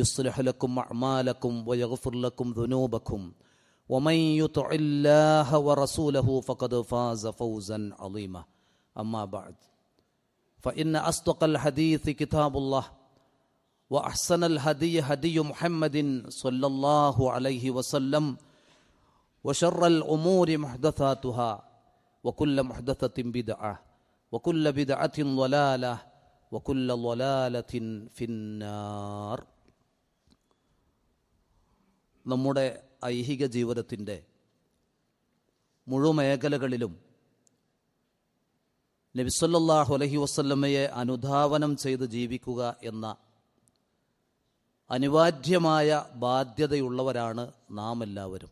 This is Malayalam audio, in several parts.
يصلح لكم أعمالكم ويغفر لكم ذنوبكم. ومن يطع الله ورسوله فقد فاز فوزا عظيما. أما بعد فإن أصدق الحديث كتاب الله وأحسن الهدي هدي محمد صلى الله عليه وسلم وشر الأمور محدثاتها وكل محدثة بدعة وكل بدعة ضلالة وكل ضلالة في النار. നമ്മുടെ ഐഹിക ജീവിതത്തിന്റെ മുഴുമേഖലകളിലും നബിസല്ലാഹു അലഹി വസ്ല്ലമ്മയെ അനുധാവനം ചെയ്ത് ജീവിക്കുക എന്ന അനിവാര്യമായ ബാധ്യതയുള്ളവരാണ് നാം എല്ലാവരും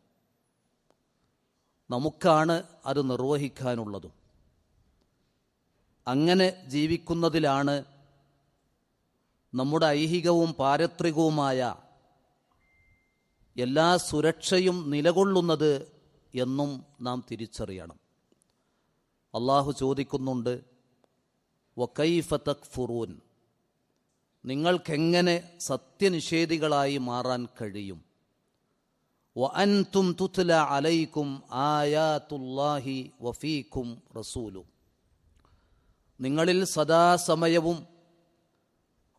നമുക്കാണ് അത് നിർവഹിക്കാനുള്ളതും. അങ്ങനെ ജീവിക്കുന്നതിലാണ് നമ്മുടെ ഐഹികവും പാരത്രികവുമായ എല്ലാ സുരക്ഷയും നിലകൊള്ളുന്നത് എന്നും നാം തിരിച്ചറിയണം. അള്ളാഹു ചോദിക്കുന്നുണ്ട് വക്കൈഫ തക്ഫുറൂൻ? നിങ്ങൾക്കെങ്ങനെ സത്യനിഷേധികളായി മാറാൻ കഴിയും? വഅൻതും തുത്ല അലൈക്കും ആയാത്തുല്ലാഹി വഫീക്കും റസൂലു. നിങ്ങളിൽ സദാസമയവും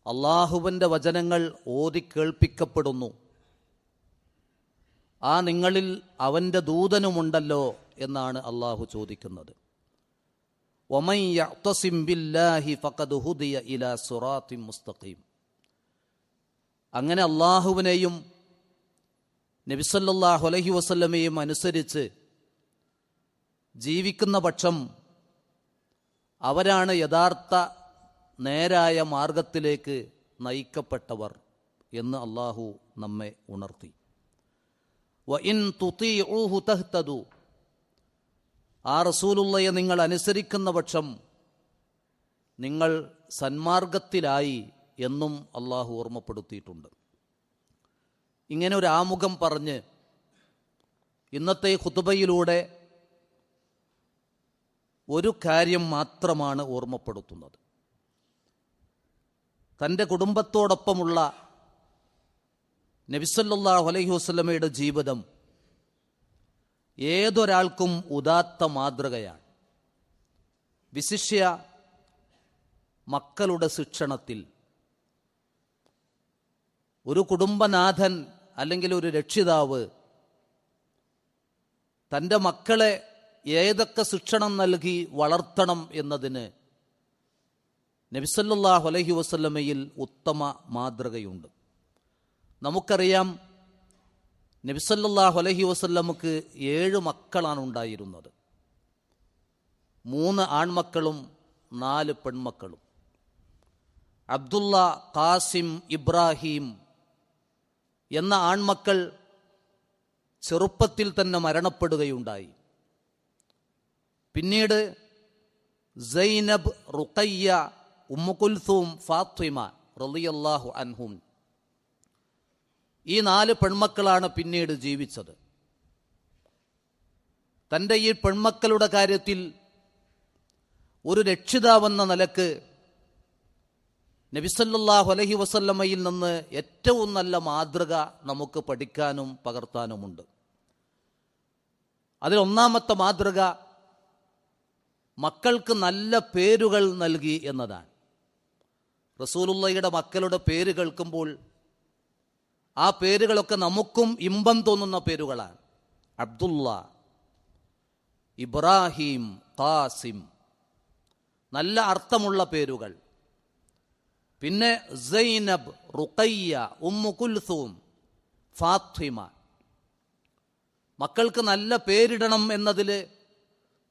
അള്ളാഹുവിന്റെ വചനങ്ങൾ ഓതി കേൾപ്പിക്കപ്പെടുന്നു. ആ നിങ്ങളിൽ അവന്റെ ദൂതനുമുണ്ടല്ലോ എന്നാണ് അള്ളാഹു ചോദിക്കുന്നത്. മുസ്തഖീം. അങ്ങനെ അള്ളാഹുവിനെയും നബിസല്ലാഹു അലഹി വസ്ല്ലമയും അനുസരിച്ച് ജീവിക്കുന്ന പക്ഷം അവരാണ് യഥാർത്ഥ നേരായ മാർഗത്തിലേക്ക് നയിക്കപ്പെട്ടവർ എന്ന് അള്ളാഹു നമ്മെ ഉണർത്തി. തഹ്തദു. ആ റസൂലുള്ളയെ നിങ്ങൾ അനുസരിക്കുന്ന പക്ഷം നിങ്ങൾ സന്മാർഗത്തിലായി എന്നും അള്ളാഹു ഓർമ്മപ്പെടുത്തിയിട്ടുണ്ട്. ഇങ്ങനെ ഒരു ആമുഖം പറഞ്ഞ് ഇന്നത്തെ ഖുതുബയിലൂടെ ഒരു കാര്യം മാത്രമാണ് ഓർമ്മപ്പെടുത്തുന്നത്. തന്റെ കുടുംബത്തോടൊപ്പമുള്ള നബിസല്ലാഹു അലൈഹി വസ്ലമയുടെ ജീവിതം ഏതൊരാൾക്കും ഉദാത്ത മാതൃകയാണ്. വിശിഷ്യ മക്കളുടെ ശിക്ഷണത്തിൽ ഒരു കുടുംബനാഥൻ അല്ലെങ്കിൽ ഒരു രക്ഷിതാവ് തന്റെ മക്കളെ ഏതൊക്കെ ശിക്ഷണം നൽകി വളർത്തണം എന്നതിന് നബിസല്ലാഹു അലഹി വസ്ലമയിൽ ഉത്തമ മാതൃകയുണ്ട്. നമുക്കറിയാം നബിസല്ലാഹു അലഹി വസ്ല്ലമുക്ക് ഏഴ് മക്കളാണ് ഉണ്ടായിരുന്നത്. മൂന്ന് ആൺമക്കളും നാല് പെൺമക്കളും. അബ്ദുള്ള ഖാസിം ഇബ്രാഹിം എന്ന ആൺമക്കൾ ചെറുപ്പത്തിൽ തന്നെ മരണപ്പെടുകയുണ്ടായി. പിന്നീട് സൈനബ് റുഖയ്യ ഉമ്മുകുൽസൂം ഫാത്തിമ റലിയല്ലാഹു അൻഹും ഈ നാല് പെൺമക്കളാണ് പിന്നീട് ജീവിച്ചത്. തന്റെ ഈ പെൺമക്കളുടെ കാര്യത്തിൽ ഒരു രക്ഷിതാവെന്ന നിലയ്ക്ക് നബിസല്ലാഹു അലഹി വസല്ലമ്മയിൽ നിന്ന് ഏറ്റവും നല്ല മാതൃക നമുക്ക് പഠിക്കാനും പകർത്താനുമുണ്ട്. അതിലൊന്നാമത്തെ മാതൃക മക്കൾക്ക് നല്ല പേരുകൾ നൽകി എന്നതാണ്. റസൂലുള്ളയുടെ മക്കളുടെ പേര് കേൾക്കുമ്പോൾ ആ പേരുകളൊക്കെ നമുക്കും ഇമ്പം തോന്നുന്ന പേരുകളാണ്. അബ്ദുള്ള ഇബ്രാഹിം ഖാസിം. നല്ല അർത്ഥമുള്ള പേരുകൾ. പിന്നെ സൈനബ് റുഖയ്യ ഉമ്മു കുൽസൂം ഫാത്തിമ. മക്കൾക്ക് നല്ല പേരിടണം എന്നതിൽ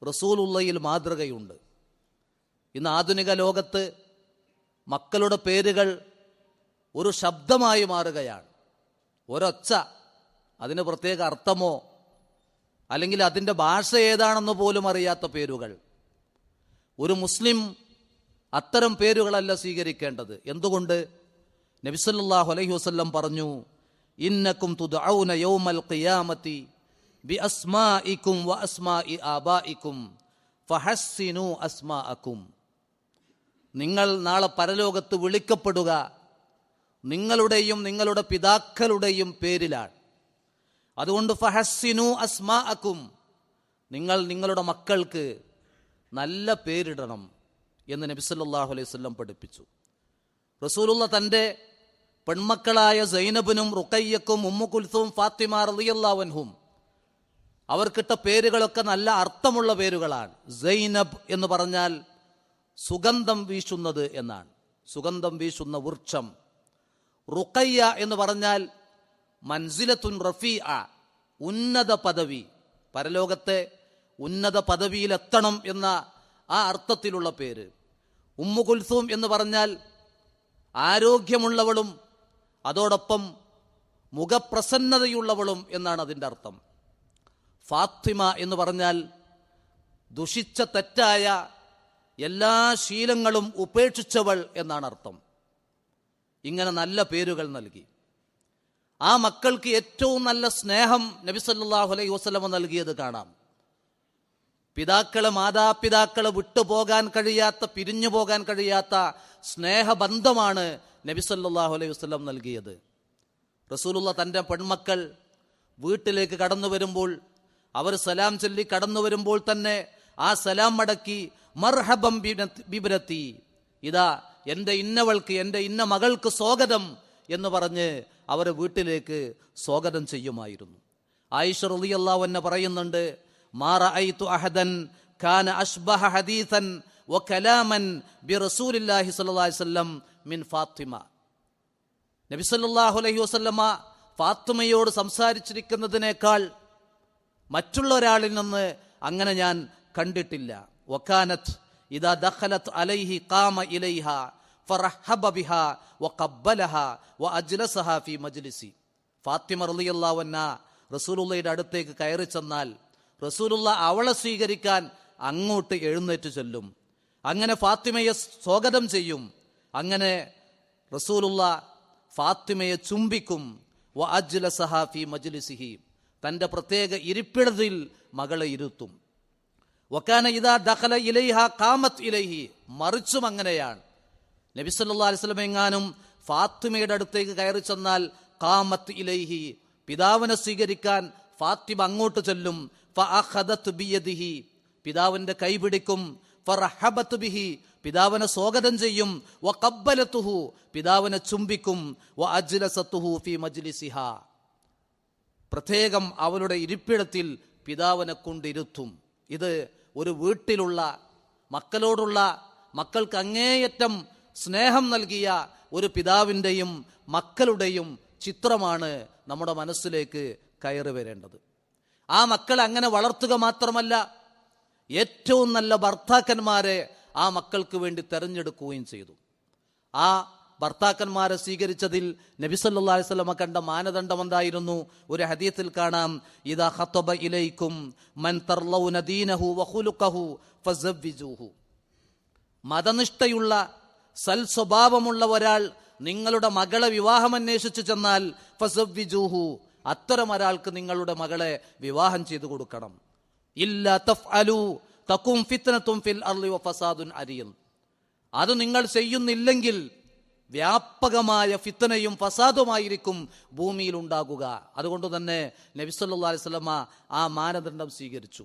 റസൂലുള്ളയിൽ മാതൃകയുണ്ട്. ഇന്ന് ആധുനിക ലോകത്ത് മക്കളുടെ പേരുകൾ ഒരു ശബ്ദമായി മാറുകയാണ്. ഒരൊച്ച അതിന് പ്രത്യേക അർത്ഥമോ? അല്ലെങ്കിൽ അതിന്റെ ഭാഷ ഏതാണെന്ന് പോലും അറിയാത്ത പേരുകൾ. ഒരു മുസ്ലിം അത്തരം പേരുകളല്ല സ്വീകരിക്കേണ്ടത്. എന്തുകൊണ്ട്? നബിസല്ലാഹു അലൈഹി വസല്ലം പറഞ്ഞു ഇന്നക്കും യൗമൽ വ അസ്മാഇ ആബാഇക്കും ഫഹസ്സിനു നിങ്ങൾ നാളെ പരലോകത്ത് വിളിക്കപ്പെടുക നിങ്ങളുടെയും നിങ്ങളുടെ പിതാക്കളുടെയും പേരിലാണ്. അതുകൊണ്ട് ഫഹസിനു അസ്മാ അക്കും നിങ്ങൾ നിങ്ങളുടെ മക്കൾക്ക് നല്ല പേരിടണം എന്ന് നബി സല്ലല്ലാഹു അലൈഹി വസല്ലം പഠിപ്പിച്ചു. റസൂലുള്ള തന്റെ പെൺമക്കളായ സൈനബിനും റുക്കയ്യക്കും ഉമ്മുകുൽസും ഫാത്തിമ റളിയല്ലാഹുൻഹും അവർക്കിട്ട പേരുകളൊക്കെ നല്ല അർത്ഥമുള്ള പേരുകളാണ്. സൈനബ് എന്ന് പറഞ്ഞാൽ സുഗന്ധം വീശുന്നത് എന്നാണ്. സുഗന്ധം വീശുന്ന വൃക്ഷം റുക്കയ്യ എന്ന് പറഞ്ഞാൽ മൻസിലത്തുൻ റഫീ ഉന്നത പദവി. പരലോകത്തെ ഉന്നത പദവിയിലെത്തണം എന്ന ആ അർത്ഥത്തിലുള്ള പേര്. ഉമ്മു കുൽസൂം എന്ന് പറഞ്ഞാൽ ആരോഗ്യമുള്ളവളും അതോടൊപ്പം മുഖപ്രസന്നതയുള്ളവളും എന്നാണ് അതിന്റെ അർത്ഥം. ഫാത്തിമ എന്ന് പറഞ്ഞാൽ ദുഷിച്ച തെറ്റായ എല്ലാ ശീലങ്ങളും ഉപേക്ഷിച്ചവൾ എന്നാണ് അർത്ഥം. ഇങ്ങനെ നല്ല പേരുകൾ നൽകി. ആ മക്കൾക്ക് ഏറ്റവും നല്ല സ്നേഹം നബി സല്ലല്ലാഹു അലൈഹി വസ്ലമ നൽകിയത് കാണാം. പിതാക്കളെ മാതാപിതാക്കളെ വിട്ടുപോകാൻ കഴിയാത്ത പിരിഞ്ഞു പോകാൻ കഴിയാത്ത സ്നേഹബന്ധമാണ് നബി സല്ലല്ലാഹു അലൈഹി വസ്ലം നൽകിയത്. റസൂലുള്ള തന്റെ പെൺമക്കൾ വീട്ടിലേക്ക് കടന്നു വരുമ്പോൾ അവർ സലാം ചൊല്ലി കടന്നു വരുമ്പോൾ തന്നെ ആ സലാം മടക്കി മർഹബം ബിബരത്തി. ഇതാ എന്റെ ഇന്നവൾക്ക് എന്റെ ഇന്ന മകൾക്ക് സ്വാഗതം എന്ന് പറഞ്ഞ് അവരെ വീട്ടിലേക്ക് സ്വാഗതം ചെയ്യുമായിരുന്നു. ആയിഷ റളിയല്ലാഹു അൻഹ പറയുന്നുണ്ട് മാറ അയ്തു അഹദൻ കാന അഷ്ബഹ ഹദീസൻ വകലാമൻ ബിറസൂലില്ലാഹി സ്വല്ലല്ലാഹി വസല്ലം മിൻ ഫാത്തിമ. നബി സല്ലല്ലാഹു അലൈഹി വസല്ലമ ഫാത്തിമയോട് സംസാരിച്ചിരിക്കുന്നതിനേക്കാൾ മറ്റുള്ള ഒരാളിൽ നിന്ന് അങ്ങനെ ഞാൻ കണ്ടിട്ടില്ല. വക്കാനത്ത് ഇതാ ദഖലത്ത് അലൈഹി കാമ ഇലൈഹ ഫറഹബ വ ഫി മജ്ലിസി. ഫാത്തിമ റസൂലുള്ളയുടെ അടുത്തേക്ക് കയറി ചെന്നാൽ റസൂലുള്ള അവളെ സ്വീകരിക്കാൻ അങ്ങോട്ട് എഴുന്നേറ്റ് ചെല്ലും. അങ്ങനെ ഫാത്തിമയെ സ്വാഗതം ചെയ്യും. അങ്ങനെ റസൂലുള്ള ഫാത്തിമയെ ചുംബിക്കും. വ അജ്ല സഹാഫി മജ്ലിസിഹി. തന്റെ പ്രത്യേക ഇരിപ്പിടത്തിൽ മകളെ ഇരുത്തും. വക്കാന ഇതാ ദഖല ഇലൈഹ കാമത്ത് ഇലൈഹി. മറിച്ചും അങ്ങനെയാണ്. നബി സല്ലല്ലാഹു അലൈഹി വസല്ലം എങ്ങാനും ഫാത്തിമയുടെ അടുത്തേക്ക് കയറി ചെന്നാൽ കാമത്ത് ഇലൈഹി പിതാവിനെ സ്വീകരിക്കാൻ ഫാത്തിമ അങ്ങോട്ട് ചെല്ലും. ബിയദിഹി കൈ പിടിക്കും. ഫറഹബത്ത് ബിഹി പിതാവിനെ സ്വാഗതം ചെയ്യും. വഖബ്ബലതുഹു പിതാവിനെ ചുംബിക്കും. ഫി പ്രത്യേകം അവളുടെ ഇരിപ്പിടത്തിൽ പിതാവിനെ കൊണ്ടിരുത്തും. ഇത് ഒരു വീട്ടിലുള്ള മക്കളോടുള്ള മക്കൾക്ക് അങ്ങേയറ്റം സ്നേഹം നൽകിയ ഒരു പിതാവിന്റെയും മക്കളുടെയും ചിത്രമാണ് നമ്മുടെ മനസ്സിലേക്ക് കയറി വരേണ്ടത്. ആ മക്കളെ അങ്ങനെ വളർത്തുക മാത്രമല്ല ഏറ്റവും നല്ല ഭർത്താക്കന്മാരെ ആ മക്കൾക്ക് വേണ്ടി തെരഞ്ഞെടുക്കുകയും ചെയ്തു. ആ ഭർത്താക്കന്മാരെ സ്വീകരിച്ചതിൽ നബിസല്ലാ വസ്ലമ കണ്ട മാനദണ്ഡം എന്തായിരുന്നു? ഒരു ഹദീത്തിൽ കാണാം ഇതാ ഖത്തബ ഇലൈക്കും മൻ മതനിഷ്ഠയുള്ള സൽ സ്വഭാവമുള്ള ഒരാൾ നിങ്ങളുടെ മകളെ വിവാഹം അന്വേഷിച്ചു ചെന്നാൽ ഫസവ്വിജൂഹു അത്തരം ഒരാൾക്ക് നിങ്ങളുടെ മകളെ വിവാഹം ചെയ്തു കൊടുക്കണം. ഇല്ല തഫ് അലു തക്കും ഫിത്തനത്തും ഫിൽ അർലി ഫസാദുൻ അരിയും അത് നിങ്ങൾ ചെയ്യുന്നില്ലെങ്കിൽ വ്യാപകമായ ഫിത്തനയും ഫസാദുമായിരിക്കും ഭൂമിയിൽ ഉണ്ടാകുക. അതുകൊണ്ട് തന്നെ നബിസല്ലാ അലൈവല്ല ആ മാനദണ്ഡം സ്വീകരിച്ചു.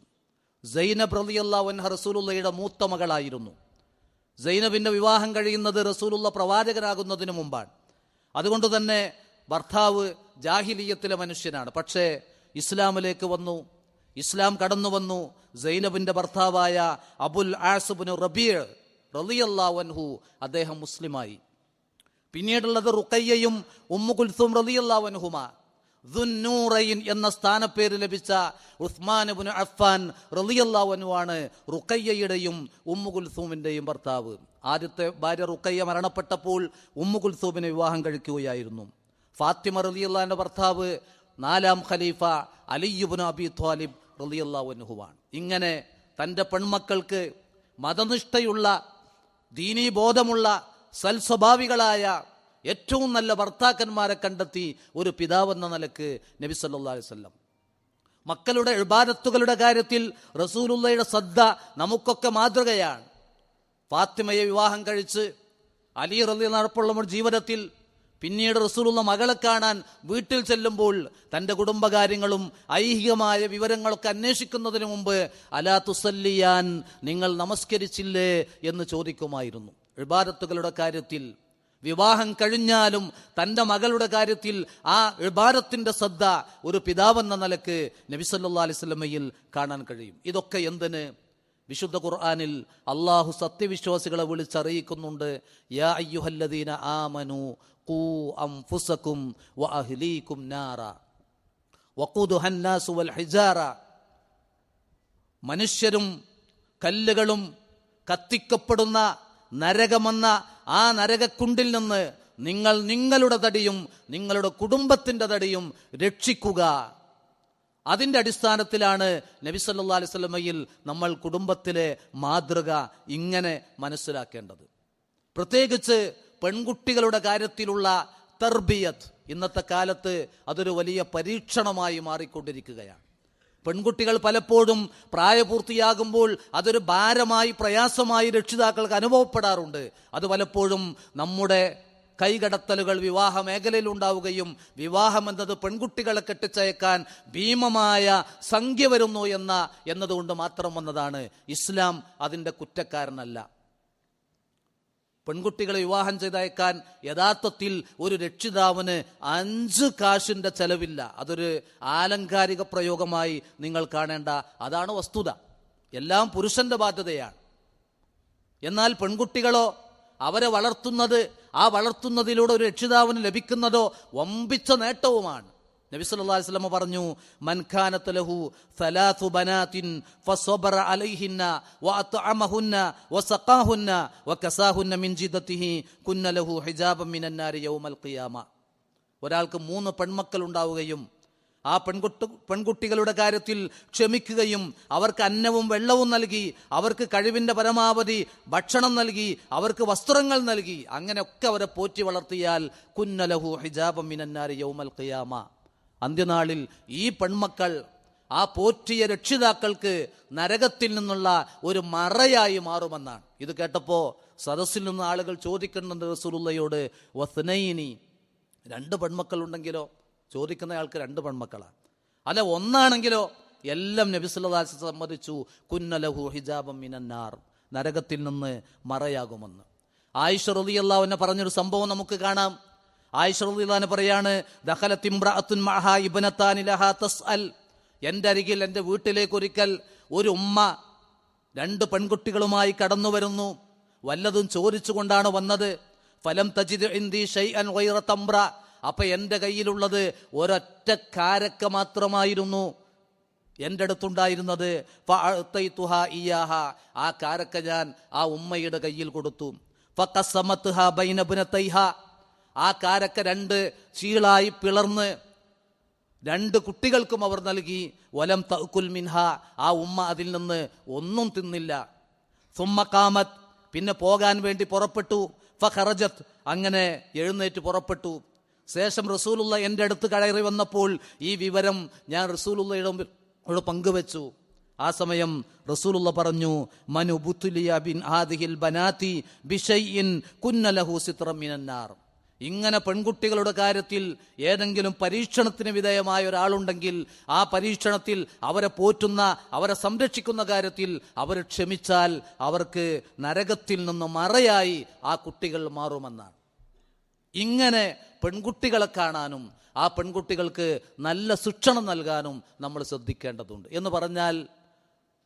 സൈനബ് റലിയല്ലാവൻഹ റസൂലുള്ളയുടെ മൂത്ത മകളായിരുന്നു. സൈനബിന്റെ വിവാഹം കഴിയുന്നത് റസൂലുള്ള പ്രവാചകനാകുന്നതിന് മുമ്പാണ്. അതുകൊണ്ട് തന്നെ ഭർത്താവ് ജാഹിലീയത്തിലെ മനുഷ്യനാണ്. പക്ഷേ ഇസ്ലാമിലേക്ക് വന്നു ഇസ്ലാം കടന്നു വന്നു. സൈനബിന്റെ ഭർത്താവായ അബുൽ ആസുബിന് റബീർ റലിയല്ലാവൻഹു അദ്ദേഹം മുസ്ലിമായി. പിന്നീടുള്ളത് റുക്കയ്യയും ഉമ്മു കുൽസും റലിയല്ലാവൻഹുമ ദുന്നൂറൈൻ എന്ന സ്ഥാനപ്പേര് ലഭിച്ച ഉസ്മാനുബിന് അഫ്ഫാൻ റലിയല്ലാവനുവാണ് റുക്കയ്യയുടെയും ഉമ്മു കുൽസൂമിന്റെയും ഭർത്താവ്. ആദ്യത്തെ ഭാര്യ റുക്കയ്യ മരണപ്പെട്ടപ്പോൾ ഉമ്മു കുൽസൂമിനെ വിവാഹം കഴിക്കുകയായിരുന്നു. ഫാത്തിമ റലിയല്ലാന്റെ ഭർത്താവ് നാലാം ഖലീഫ അലിയുബുൻ അബി ത്വാലിബ് റലിയല്ലാവനുഹുവാണ് ഇങ്ങനെ തന്റെ പെൺമക്കൾക്ക് മതനിഷ്ഠയുള്ള ദീനീബോധമുള്ള സൽസ്വഭാവികളായ ഏറ്റവും നല്ല ഭർത്താക്കന്മാരെ കണ്ടെത്തി ഒരു പിതാവെന്ന നിലയ്ക്ക് നബി സല്ലാ അലൈവല്ലം മക്കളുടെ എഴുപാരത്തുകളുടെ കാര്യത്തിൽ റസൂലുള്ളയുടെ ശ്രദ്ധ നമുക്കൊക്കെ മാതൃകയാണ്. ഫാത്തിമയെ വിവാഹം കഴിച്ച് അലി റലി നടപ്പുള്ള ജീവിതത്തിൽ പിന്നീട് റസൂലുള്ള മകളെ കാണാൻ വീട്ടിൽ ചെല്ലുമ്പോൾ തന്റെ കുടുംബകാര്യങ്ങളും ഐഹികമായ വിവരങ്ങളൊക്കെ അന്വേഷിക്കുന്നതിന് മുമ്പ് അലാ തുസല്ലിയാൻ നിങ്ങൾ നമസ്കരിച്ചില്ലേ? എന്ന് ചോദിക്കുമായിരുന്നു. ഇബാദത്തുകളുടെ കാര്യത്തിൽ വിവാഹം കഴിഞ്ഞാലും തന്റെ മകളുടെ കാര്യത്തിൽ ആ ഇബാദത്തിന്റെ ശ്രദ്ധ ഒരു പിതാവെന്ന നിലയ്ക്ക് നബിസല്ലാ അലിസ്ലമയിൽ കാണാൻ കഴിയും. ഇതൊക്കെ എന്തിന്? വിശുദ്ധ ഖുർആാനിൽ അള്ളാഹു സത്യവിശ്വാസികളെ വിളിച്ചറിയിക്കുന്നുണ്ട്. യാ അയ്യുഹല്ലദീന വ നാറ. വൽ മനുഷ്യരും കല്ലുകളും കത്തിക്കപ്പെടുന്ന നരകമെന്ന ആ നരകക്കുണ്ടിൽ നിന്ന് നിങ്ങൾ നിങ്ങളുടെ തടിയും നിങ്ങളുടെ കുടുംബത്തിന്റെ തടിയും രക്ഷിക്കുക. അതിന്റെ അടിസ്ഥാനത്തിലാണ് നബി സല്ലാ അലൈഹി സ്വലമയിൽ നമ്മൾ കുടുംബത്തിലെ മാതൃക ഇങ്ങനെ മനസ്സിലാക്കേണ്ടത്. പ്രത്യേകിച്ച് പെൺകുട്ടികളുടെ കാര്യത്തിലുള്ള തർബിയത്ത് ഇന്നത്തെ കാലത്ത് അതൊരു വലിയ പരീക്ഷണമായി മാറിക്കൊണ്ടിരിക്കുകയാണ്. പെൺകുട്ടികൾ പലപ്പോഴും പ്രായപൂർത്തിയാകുമ്പോൾ അതൊരു ഭാരമായി പ്രയാസമായി രക്ഷിതാക്കൾക്ക് അനുഭവപ്പെടാറുണ്ട്. അത് പലപ്പോഴും നമ്മുടെ കൈകടത്തലുകൾ വിവാഹ മേഖലയിൽ ഉണ്ടാവുകയും വിവാഹം എന്നത് പെൺകുട്ടികളെ കെട്ടിച്ചയക്കാൻ ഭീമമായ സംഖ്യ വരുന്നു എന്ന എന്നതുകൊണ്ട് മാത്രം വന്നതാണ്. ഇസ്ലാം അതിന്റെ കുറ്റക്കാരനല്ല. പെൺകുട്ടികളെ വിവാഹം ചെയ്തയക്കാൻ യഥാർത്ഥത്തിൽ ഒരു രക്ഷിതാവിന് അഞ്ച് കാശിന്റെ ചെലവില്ല. അതൊരു ആലങ്കാരിക പ്രയോഗമായി നിങ്ങൾ കാണേണ്ട അതാണ് വസ്തുത. എല്ലാം പുരുഷന്റെ ബാധ്യതയാണ്. എന്നാൽ പെൺകുട്ടികളോ അവരെ വളർത്തുന്നത് ആ വളർത്തുന്നതിലൂടെ ഒരു രക്ഷിതാവിന് ലഭിക്കുന്നതോ വമ്പിച്ച നേട്ടവുമാണ്. നബി സല്ലല്ലാഹു അലൈഹി വസല്ലം പറഞ്ഞു ലഹു ബനാതിൻ വസഖാഹുന്ന വകസാഹുന്ന മിൻ കുന്ന ലഹു ഹിജാബൻ നാരി യൗമൽ ഖിയാമ. ഒരാൾക്ക് മൂന്ന് പെൺമക്കൾ ഉണ്ടാവുകയും ആ പെൺകുട്ടി പെൺകുട്ടികളുടെ കാര്യത്തിൽ ക്ഷമിക്കുകയും അവർക്ക് അന്നവും വെള്ളവും നൽകി അവർക്ക് കഴിവിന്റെ പരമാവധി ഭക്ഷണം നൽകി അവർക്ക് വസ്ത്രങ്ങൾ നൽകി അങ്ങനെയൊക്കെ അവരെ പോറ്റി വളർത്തിയാൽ കുന്നലഹു ഹിജാബം മിനന്നാരി യൗമൽ ഖിയാമ. അന്ത്യനാളിൽ ഈ പെൺമക്കൾ ആ പോറ്റിയ രക്ഷിതാക്കൾക്ക് നരകത്തിൽ നിന്നുള്ള ഒരു മറയായി മാറുമെന്നാണ്. ഇത് കേട്ടപ്പോൾ സദസ്സിൽ നിന്ന് ആളുകൾ ചോദിക്കുന്നുണ്ട് റസൂലുള്ളയോട് വസ്നൈനി രണ്ട് പെൺമക്കളുണ്ടെങ്കിലോ? ചോദിക്കുന്ന ആൾക്ക് രണ്ട് പെൺമക്കളാണ്. അല്ല ഒന്നാണെങ്കിലോ? എല്ലാം നബിസുല്ലാസ് സമ്മതിച്ചു. കുന്നലഹു ഹിജാബം മിനന്നാർ നരകത്തിൽ നിന്ന് മറയാകുമെന്ന്. ആയിഷ റളിയല്ലാഹുവിനെ പറഞ്ഞൊരു സംഭവം നമുക്ക് കാണാം. ആയിഷ റളിയല്ലാഹു പറയാണ് എന്റെ അരികിൽ എന്റെ വീട്ടിലേക്ക് ഒരിക്കൽ ഒരു ഉമ്മ രണ്ട് പെൺകുട്ടികളുമായി കടന്നു വരുന്നു. വല്ലതും ചോദിച്ചുകൊണ്ടാണ് വന്നത് ഫലം തജിദ് ഇന്ദി ഷൈഅൻ വൈറ തംറ. അപ്പൊ എന്റെ കയ്യിലുള്ളത് ഒരൊറ്റ കാരക്ക മാത്രമായിരുന്നു എന്റെ അടുത്തുണ്ടായിരുന്നത്. ഇയ്യാഹ. ആ കാരക്ക ഞാൻ ആ ഉമ്മയുടെ കയ്യിൽ കൊടുത്തു. ഫഖസ്സമത്ഹാ ബൈന ഇബ്നതൈഹ. ആ കാരക്ക രണ്ട് ചീളായി പിളർന്ന് രണ്ട് കുട്ടികൾക്കും അവർ നൽകി. വലം തഅ്കുൽ മിൻഹ. ആ ഉമ്മ അതിൽ നിന്ന് ഒന്നും തിന്നില്ല. സുമ്മ കാമത്ത് പിന്നെ പോകാൻ വേണ്ടി പുറപ്പെട്ടു. ഫഹറജത്ത് അങ്ങനെ എഴുന്നേറ്റ് പുറപ്പെട്ടു. ശേഷം റസൂലുള്ള എന്റെ അടുത്ത് കയറി വന്നപ്പോൾ ഈ വിവരം ഞാൻ റസൂലുള്ളയുടെ മുമ്പിൽ പങ്കുവെച്ചു. ആ സമയം റസൂലുള്ള പറഞ്ഞു മനു ബുത്തുലിയ ബിൻ ആദിഹിൽ ബനാത്തി ബിഷയ്യിൻ കുന്നലഹു മിനന്നാർ. ഇങ്ങനെ പെൺകുട്ടികളുടെ കാര്യത്തിൽ ഏതെങ്കിലും പരീക്ഷണത്തിന് വിധേയമായ ഒരാളുണ്ടെങ്കിൽ ആ പരീക്ഷണത്തിൽ അവരെ പോറ്റുന്ന അവരെ സംരക്ഷിക്കുന്ന കാര്യത്തിൽ അവർ ക്ഷമിച്ചാൽ അവർക്ക് നരകത്തിൽ നിന്ന് മറയായി ആ കുട്ടികൾ മാറുമെന്നാണ്. ഇങ്ങനെ പെൺകുട്ടികളെ കാണാനും ആ പെൺകുട്ടികൾക്ക് നല്ല ശിക്ഷണം നൽകാനും നമ്മൾ ശ്രദ്ധിക്കേണ്ടതുണ്ട്. എന്ന് പറഞ്ഞാൽ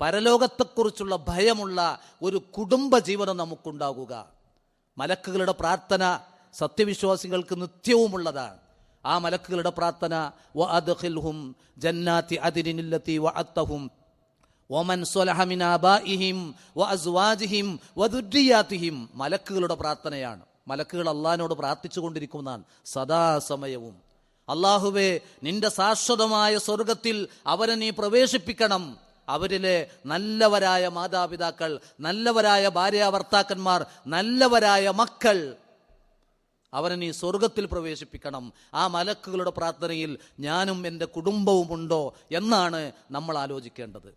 പരലോകത്തെക്കുറിച്ചുള്ള ഭയമുള്ള ഒരു കുടുംബ ജീവനം നമുക്കുണ്ടാകുക. മലക്കുകളുടെ പ്രാർത്ഥന സത്യവിശ്വാസികൾക്ക് നിത്യവുമുള്ളതാണ്. ആ മലക്കുകളുടെ പ്രാർത്ഥന വ അദ്ഖിൽഹും ജന്നാത്തി അതിരിനില്ലത്തി വ അത്തഹും ഒമൻ സ്വലഹമിൻ ആബായിഹിം വ അസ്വാജിഹിം മലക്കുകളുടെ പ്രാർത്ഥനയാണ്. മലക്കുകൾ അള്ളഹാനോട് പ്രാർത്ഥിച്ചു കൊണ്ടിരിക്കുന്നതാണ്. സദാസമയവും അള്ളാഹുവേ നിന്റെ ശാശ്വതമായ സ്വർഗത്തിൽ അവരെ നീ പ്രവേശിപ്പിക്കണം. അവരിലെ നല്ലവരായ മാതാപിതാക്കൾ നല്ലവരായ ഭാര്യാഭർത്താക്കന്മാർ നല്ലവരായ മക്കൾ അവനെ സ്വർഗത്തിൽ പ്രവേശിപ്പിക്കണം. ആ മലക്കുകളുടെ പ്രാർത്ഥനയിൽ ഞാനും എന്റെ കുടുംബവും ഉണ്ടോ എന്നാണ് നമ്മൾ ആലോചിക്കേണ്ടത്.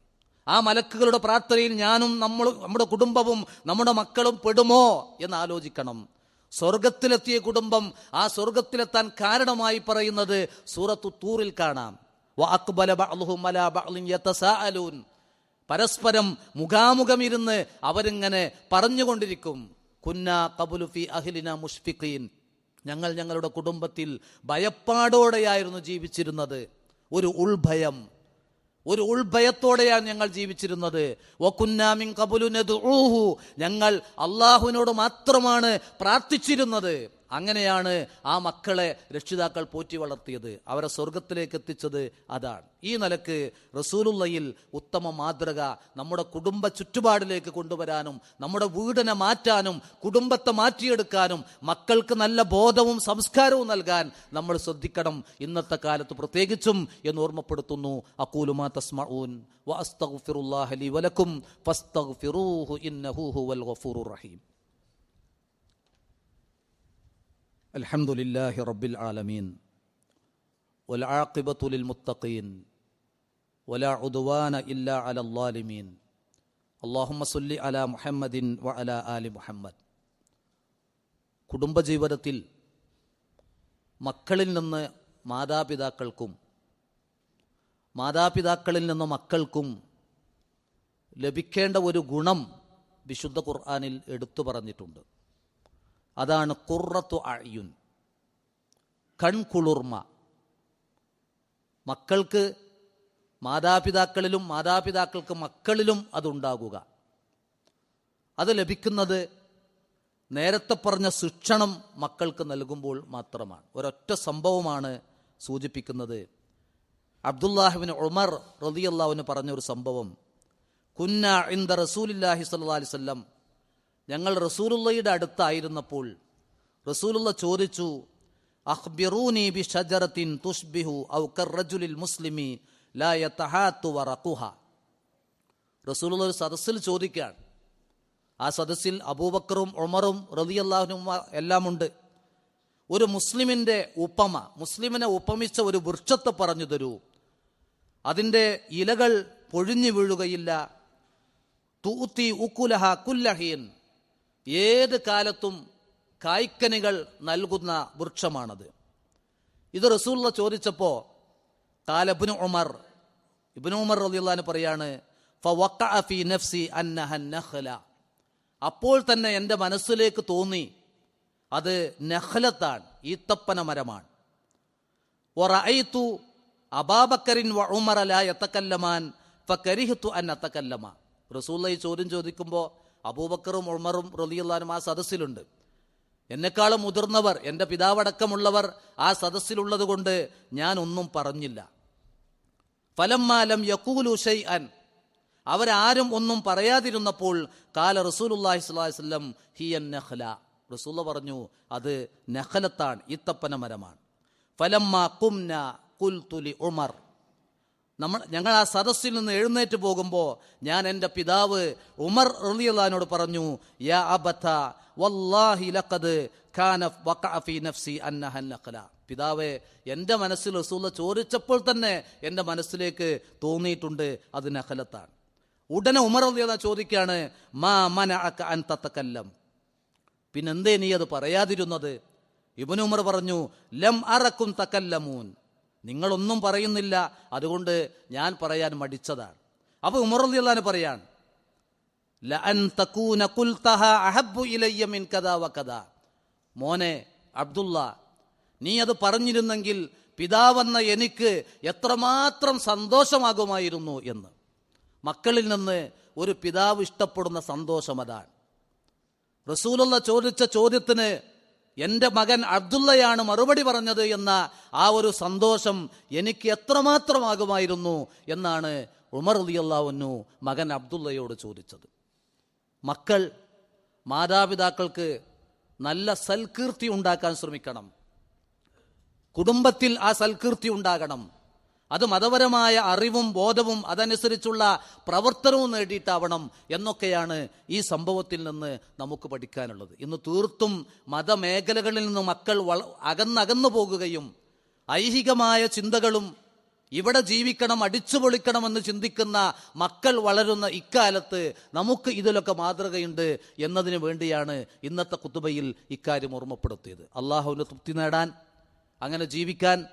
ആ മലക്കുകളുടെ പ്രാർത്ഥനയിൽ ഞാനും നമ്മൾ നമ്മുടെ കുടുംബവും നമ്മുടെ മക്കളും പെടുമോ എന്ന് ആലോചിക്കണം. സ്വർഗത്തിലെത്തിയ കുടുംബം ആ സ്വർഗത്തിലെത്താൻ കാരണമായി പറയുന്നത് സൂറത്തു തൂറിൽ കാണാം. പരസ്പരം മുഖാമുഖം ഇരുന്ന് അവരിങ്ങനെ പറഞ്ഞുകൊണ്ടിരിക്കും. കുന്ന കബുലുഫി അഹ്ലിന മുഷ്ഫിഖീൻ. ഞങ്ങൾ ഞങ്ങളുടെ കുടുംബത്തിൽ ഭയപ്പാടോടെയായിരുന്നു ജീവിച്ചിരുന്നത്. ഒരു ഉൾഭയം. ഒരു ഉൾഭയത്തോടെയാണ് ഞങ്ങൾ ജീവിച്ചിരുന്നത്. ഒക്കുന്നാമിൻ കബുലു ഊഹു ഞങ്ങൾ അള്ളാഹുവിനോട് മാത്രമാണ് പ്രാർത്ഥിച്ചിരുന്നത്. അങ്ങനെയാണ് ആ മക്കളെ രക്ഷിതാക്കൾ പോറ്റി വളർത്തിയത്. അവരെ സ്വർഗത്തിലേക്ക് എത്തിച്ചത് അതാണ്. ഈ നിലയ്ക്ക് റസൂലുള്ളയിൽ ഉത്തമ മാതൃക നമ്മുടെ കുടുംബ ചുറ്റുപാടിലേക്ക് കൊണ്ടുവരാനും നമ്മുടെ വീടിനെ മാറ്റാനും കുടുംബത്തെ മാറ്റിയെടുക്കാനും മക്കൾക്ക് നല്ല ബോധവും സംസ്കാരവും നൽകാൻ നമ്മൾ ശ്രദ്ധിക്കണം. ഇന്നത്തെ കാലത്ത് പ്രത്യേകിച്ചും എന്ന് ഓർമ്മപ്പെടുത്തുന്നു അക്കൂലുമാ തസ്മഊൻ വഅസ്തഗ്ഫിറുല്ലാഹ ലി വലക്കും ഇന്നഹു ഹുവൽ റഹീം. الحمد لله رب العالمين والعاقبة للمتقين ولا عدوان إلا على الظالمين اللهم صل على محمد وعلى آل محمد കുടുംബജീവിതത്തിൽ മക്കളിൽ നിന്ന് മാതാപിതാക്കൾക്കും മാതാപിതാക്കളിൽ നിന്ന് മക്കൾക്കും ലഭിക്കേണ്ട ഒരു ഗുണം വിശുദ്ധ ഖുർആാനിൽ എടുത്തു പറഞ്ഞിട്ടുണ്ട് അതാണ് കുറത്തു അയ്യുൻ കൺകുളിർമ. മക്കൾക്ക് മാതാപിതാക്കളിലും മാതാപിതാക്കൾക്ക് മക്കളിലും അതുണ്ടാകുക. അത് ലഭിക്കുന്നത് നേരത്തെ പറഞ്ഞ ശിക്ഷണം മക്കൾക്ക് നൽകുമ്പോൾ മാത്രമാണ്. ഒരൊറ്റ സംഭവമാണ് സൂചിപ്പിക്കുന്നത്. അബ്ദുല്ലാഹിബിന് ഉമർ റതിയല്ലാവിന് പറഞ്ഞൊരു സംഭവം. കുന്ന ഇന്ദ റസൂലില്ലാഹി സല്ലാ അലിസ്ല്ലാം ഞങ്ങൾ റസൂലുള്ളയുടെ അടുത്തായിരുന്നപ്പോൾ റസൂലുള്ള ചോദിച്ചു അഹ്ബിറൂനി ബി ഷജറത്തിൻ തുഷ്ബിഹു ഔ കർറജുലിൽ മുസ്ലിമി ലാ തഹാത്തു വറക്കുഹ റസൂലുള്ള ഒരു സദസ്സിൽ ചോദിക്കുകയാണ്. ആ സദസ്സിൽ അബൂബക്കറും ഉമറും റളിയല്ലാഹുനും എല്ലാം ഉണ്ട് ഒരു മുസ്ലിമിന്റെ ഉപമ മുസ്ലിമിനെ ഉപമിച്ച ഒരു വൃക്ഷത്തെ പറഞ്ഞു തരൂ. അതിന്റെ ഇലകൾ പൊഴിഞ്ഞു വീഴുകയില്ല. തൂത്തി ഉക്കുലഹ കുല്ലഹീൻ ഏത് കാലത്തും കായ്ക്കനികൾ നൽകുന്ന വൃക്ഷമാണത്. ഇത് റസൂള്ള ചോദിച്ചപ്പോൾ കാലബിന് ഉമർ ഇബിന് ഉമർ റലിയുള്ള പറയാണ് ഫി നഫ്സി അന്നഹ അപ്പോൾ തന്നെ എന്റെ മനസ്സിലേക്ക് തോന്നി അത് നഖലത്താണ് ഈത്തപ്പന മരമാണ്. ഒറഅയ്തു അബാബക്കരിൻ വ ഉമർ ലാ യതകല്ലമാൻ ഫകരിഹ്തു അൻ അത്തക്കല്ലമ റസൂള്ള ഈ ചോദ്യം ചോദിക്കുമ്പോൾ അബൂബക്കറും ഉമറും റലിയുള്ളാനും ആ സദസ്സിലുണ്ട്. എന്നെക്കാളും മുതിർന്നവർ എന്റെ പിതാവടക്കമുള്ളവർ ആ സദസ്സിലുള്ളത് കൊണ്ട് ഞാൻ ഒന്നും പറഞ്ഞില്ല ഫലമ്മാലം യക്കൂലു ഷൈ അൻ അവരാരും ഒന്നും പറയാതിരുന്നപ്പോൾ കാല റസൂലുല്ലാഹി വസല്ലം ഹിയൻ നഹ്ല റസൂല പറഞ്ഞു അത് നഹലത്താണ് ഈത്തപ്പന മരമാണ്. ഫലമ്മ കുംന കുൽത്തുലി ഉമർ. നമ്മൾ ഞങ്ങൾ ആ സദസ്സിൽ നിന്ന് എഴുന്നേറ്റ് പോകുമ്പോൾ ഞാൻ എന്റെ പിതാവ് ഉമർ റളിയല്ലാഹിനോട് പറഞ്ഞു യാ അബത്ത വല്ലാഹി ലഖദ് കാന വഖഅ ഫീ നഫ്സി അന്നഹ നഖല. പിതാവേ എന്റെ മനസ്സിൽ റസൂല ചോദിച്ചപ്പോൾ തന്നെ എന്റെ മനസ്സിലേക്ക് തോന്നിയിട്ടുണ്ട് അത് നഖലത്താണ്. ഉടനെ ഉമർ റളിയല്ലാഹു ചോദിക്കുകയാണ് മാ മനഅക അൻ തതകല്ലം? പിന്നെന്തേ നീ അത് പറയാതിരുന്നത്? ഇബ്നു ഉമർ പറഞ്ഞു ലം അറക്കും തകല്ലമൂൻ. നിങ്ങളൊന്നും പറയുന്നില്ല. അതുകൊണ്ട് ഞാൻ പറയാൻ മടിച്ചതാണ്. അപ്പൊ ഉമർ അള്ളാന് പറയാണ് മോനെ അബ്ദുള്ള നീ അത് പറഞ്ഞിരുന്നെങ്കിൽ പിതാവെന്ന എനിക്ക് എത്രമാത്രം സന്തോഷമാകുമായിരുന്നു എന്ന്. മക്കളിൽ നിന്ന് ഒരു പിതാവ് ഇഷ്ടപ്പെടുന്ന സന്തോഷം അതാണ്. റസൂലുള്ള ചോദിച്ച ചോദ്യത്തിന് എന്റെ മകൻ അബ്ദുള്ളയാണ് മറുപടി പറഞ്ഞത് എന്ന ആ ഒരു സന്തോഷം എനിക്ക് എത്രമാത്രമാകുമായിരുന്നു എന്നാണ് ഉമർ അലിയല്ലാവുന്നു മകൻ അബ്ദുള്ളയോട് ചോദിച്ചത്. മക്കൾ മാതാപിതാക്കൾക്ക് നല്ല സൽകീർത്തി ഉണ്ടാക്കാൻ ശ്രമിക്കണം. കുടുംബത്തിൽ ആ സൽകീർത്തി ഉണ്ടാകണം. അത് മതപരമായ അറിവും ബോധവും അതനുസരിച്ചുള്ള പ്രവർത്തനവും നേടിയിട്ടാവണം എന്നൊക്കെയാണ് ഈ സംഭവത്തിൽ നിന്ന് നമുക്ക് പഠിക്കാനുള്ളത്. ഇന്ന് തീർത്തും മതമേഖലകളിൽ നിന്ന് മക്കൾ വള അകന്നകന്നു പോകുകയും ഐഹികമായ ചിന്തകളും ഇവിടെ ജീവിക്കണം അടിച്ചു പൊളിക്കണമെന്ന് ചിന്തിക്കുന്ന മക്കൾ വളരുന്ന ഇക്കാലത്ത് നമുക്ക് ഇതിലൊക്കെ മാതൃകയുണ്ട് എന്നതിന് വേണ്ടിയാണ് ഇന്നത്തെ കുത്തുബയിൽ ഇക്കാര്യം ഓർമ്മപ്പെടുത്തിയത്. അള്ളാഹുവിന് തൃപ്തി നേടാൻ അങ്ങനെ ജീവിക്കാൻ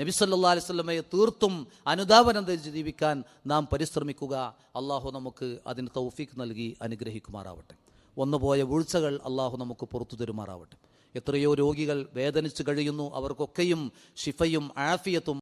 നബി സല്ലാ അലിസ്ലമയെ തീർത്തും അനുദാപനം ധരിച്ച് ജീവിക്കാൻ നാം പരിശ്രമിക്കുക. അള്ളാഹു നമുക്ക് അതിന് തൗഫീഖ് നൽകി അനുഗ്രഹിക്കുമാറാവട്ടെ. വന്നുപോയ വീഴ്ചകൾ അള്ളാഹു നമുക്ക് പുറത്തു തരുമാറാവട്ടെ. എത്രയോ രോഗികൾ വേദനിച്ച് കഴിയുന്നു. അവർക്കൊക്കെയും ഷിഫയും ആഫിയത്തും